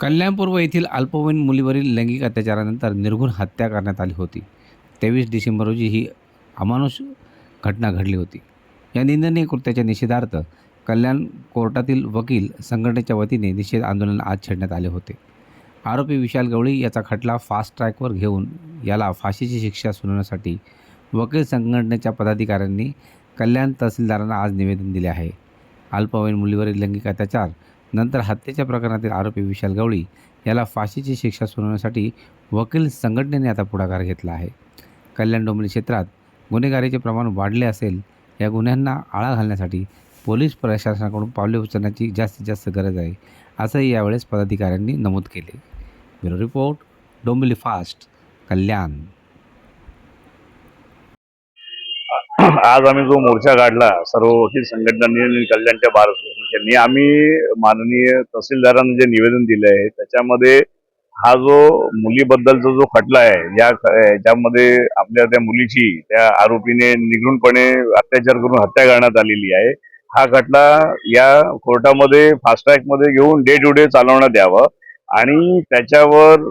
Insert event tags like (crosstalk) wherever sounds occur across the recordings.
कल्याणपूर्व येथील अल्पवयीन मुलीवरील लैंगिक अत्याचारानंतर निर्घुण हत्या करण्यात आली होती. तेवीस डिसेंबर रोजी ही अमानुष घटना घडली होती. या निंदनीय कृत्याच्या निषेधार्थ कल्याण कोर्टातील वकील संघटनेच्या वतीने निषेध आंदोलन आज छेडण्यात आले होते. आरोपी विशाल गवळी याचा खटला फास्ट ट्रॅकवर घेऊन याला फाशीची शिक्षा सुनावण्यासाठी वकील संघटनेच्या पदाधिकाऱ्यांनी कल्याण तहसीलदारांना आज निवेदन दिले आहे. अल्पवयीन मुलीवरील लैंगिक अत्याचार नंतर हत्येच्या प्रकरणातील आरोपी विशाल गवळी याला फाशीची शिक्षा सुनावण्यासाठी वकील संघटनेने आता पुढाकार घेतला आहे. कल्याण डोंबिवली क्षेत्रात गुन्हेगारीचे प्रमाण वाढले असेल या गुन्ह्यांना आळा घालण्यासाठी पोलीस प्रशासनाकडून पावले उचलण्याची जास्तीत जास्त गरज आहे असंही यावेळेस पदाधिकाऱ्यांनी नमूद केले. Bureau report Dombivli fast Kalyan. (clears throat) आज आम्ही जो मोर्चा काढला सर्व वकील संघटनांनी आणि कल्याणच्या भारत यांनी आम्ही माननीय तहसीलदारांना जे निवेदन दिले आहे त्याच्यामध्ये हा जो मुलीबद्दलचा जो खटला आहे या याच्यामध्ये आपल्या त्या मुलीची त्या आरोपीने निघूनपणे अत्याचार करून हत्या करण्यात आलेली आहे. हा खटला या कोर्टामध्ये फास्ट ट्रॅकमध्ये घेऊन डे टू डे चालवण्यात यावं आणि त्याच्यावर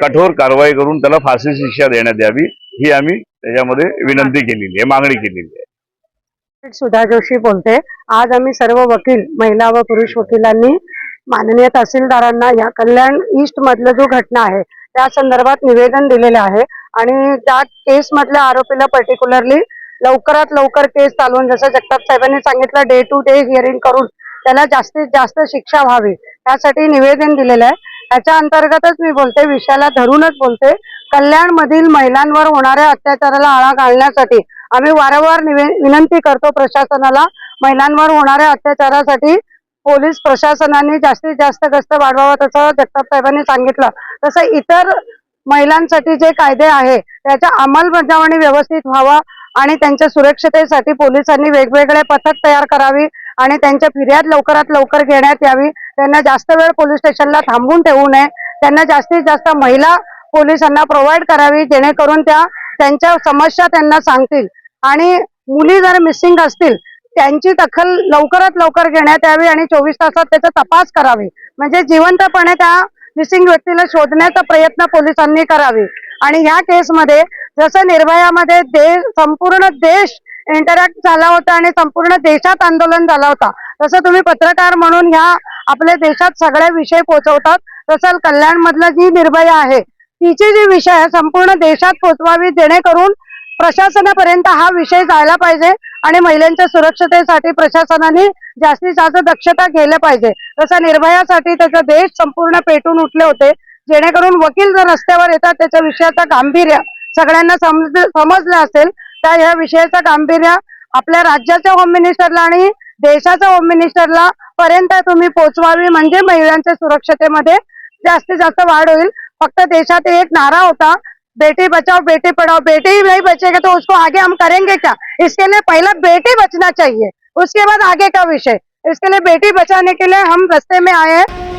कठोर कारवाई. करून त्याला फाशी शिक्षा देण्यात यावी ही आम्ही त्याच्यामध्ये विनंती केलेली आहे मागणी केलेली आहे. सुधा जोशी बोलते आज आम्ही सर्व वकील महिला व पुरुष वकिलांनी माननीय तहसीलदारांना या कल्याण ईस्ट मधलं जो घटना आहे त्या संदर्भात निवेदन दिलेलं आहे आणि त्या केस मधल्या आरोपीला पर्टिक्युलरली लवकरात लवकर केस चालवून जसं जगताप साहेबांनी सांगितलं डे टू डे हिअरिंग करून त्याला जास्तीत जास्त शिक्षा व्हावी त्यासाठी निवेदन दिलेलं आहे. त्याच्या अंतर्गतच मी बोलते विषयाला धरूनच बोलते कल्याण मधील महिलांवर होणाऱ्या अत्याचाराला आळा घालण्यासाठी आम्ही वारंवार निवे विनंती करतो प्रशासनाला. महिलांवर होणाऱ्या अत्याचारासाठी पोलीस प्रशासनाने जास्तीत जास्त गस्त वाढवावा तसं जगताप साहेबांनी सांगितलं. तसं इतर महिलांसाठी जे कायदे आहे त्याच्या अंमलबजावणी व्यवस्थित व्हावा आणि त्यांच्या सुरक्षतेसाठी पोलिसांनी वेगवेगळे पथक तयार करावी आणि त्यांच्या फिर्याद लवकरात लवकर घेण्यात यावी. त्यांना जास्त वेळ पोलीस स्टेशनला थांबून ठेवू नये. त्यांना जास्तीत जास्त महिला पोलिसांना प्रोव्हाइड करावी जेणेकरून त्या त्यांच्या समस्या त्यांना सांगतील. आणि मुली जर मिसिंग असतील त्यांची दखल लवकरात लवकर घेण्यात यावी आणि चोवीस तासात त्याचा तपास करावी. म्हणजे जिवंतपणे त्या मिसिंग व्यक्तीला शोधण्याचा प्रयत्न पोलिसांनी करावे. आणि ह्या केसमध्ये जसं निर्भयामध्ये देश संपूर्ण देश इंटरॅक्ट झाला होता आणि संपूर्ण देशात आंदोलन झाला होता तसं तुम्ही पत्रकार म्हणून ह्या आपल्या देशात सगळे विषय पोहोचवतात. तसं कल्याणमधलं जी निर्भया आहे तिची जी विषय संपूर्ण देशात पोहोचवावी जेणेकरून प्रशासनापर्यंत हा विषय जायला पाहिजे आणि महिलांच्या सुरक्षतेसाठी प्रशासनाने जास्तीत जास्त दक्षता घ्यायला पाहिजे. तसं निर्भयासाठी त्याचा देश संपूर्ण पेटून उठले होते. जेणेकरून वकील जर रस्त्यावर येतात त्याच्या विषयाचा गांभीर्य सगळ्यांना समज समजलं असेल तर ह्या विषयाचा गांभीर्य आपल्या राज्याच्या होम मिनिस्टरला आणि देशाच्या होम मिनिस्टरला पर्यंत तुम्ही पोहोचवावी म्हणजे महिलांच्या सुरक्षतेमध्ये जास्तीत जास्त वाढ होईल. फक्त देशात एक नारा होता बेटी बचाओ बेटी पढ़ाओ बेटी ही नहीं बचेगा तो उसको आगे हम करेंगे क्या? इसके लिए पहला बेटी बचना चाहिए उसके बाद आगे का विषय। इसके लिए बेटी बचाने के लिए हम रस्ते में आए हैं।